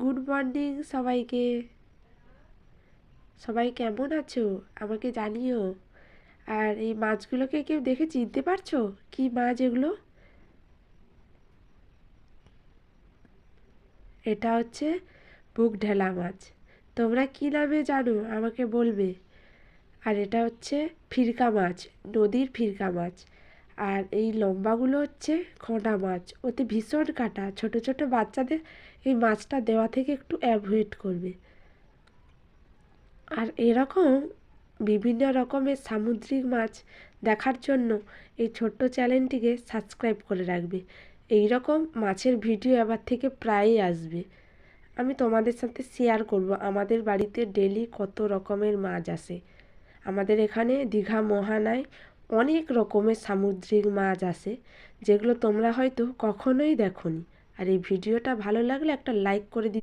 Good morning সবাইকে। সবাই কেমন আছো? আমাকে জানিও। আর এই মাছগুলোকে কেউ দেখে চিনতে পারছ? কি মাছ এগুলো? এটা হচ্ছে বুক ঢেলা মাছ। তোমরা কী নামে জানো? আমাকে বলবে। আর এটা হচ্ছে ফিরকা মাছ, নদীর ফিরকা মাছ। আর এই লম্বাগুলো হচ্ছে খোঁটা মাছ। ওতে ভীষণ কাটা। ছোট ছোট বাচ্চাদের এই মাছটা দেওয়া থেকে একটু অ্যাভয়েড করবে। আর এরকম বিভিন্ন রকমের সামুদ্রিক মাছ দেখার জন্য এই ছোট্ট চ্যানেলটিকে সাবস্ক্রাইব করে রাখবে। এই রকম মাছের ভিডিও এবার থেকে প্রায়ই আসবে। আমি তোমাদের সাথে শেয়ার করব আমাদের বাড়িতে ডেলি কত রকমের মাছ আসে। আমাদের এখানে দীঘা মোহানায় অনেক রকমের সামুদ্রিক মাছ আসে যেগুলো তোমরা হয়তো কখনোই দেখোনি। আর এই ভিডিওটা ভালো লাগলে একটা লাইক করে দি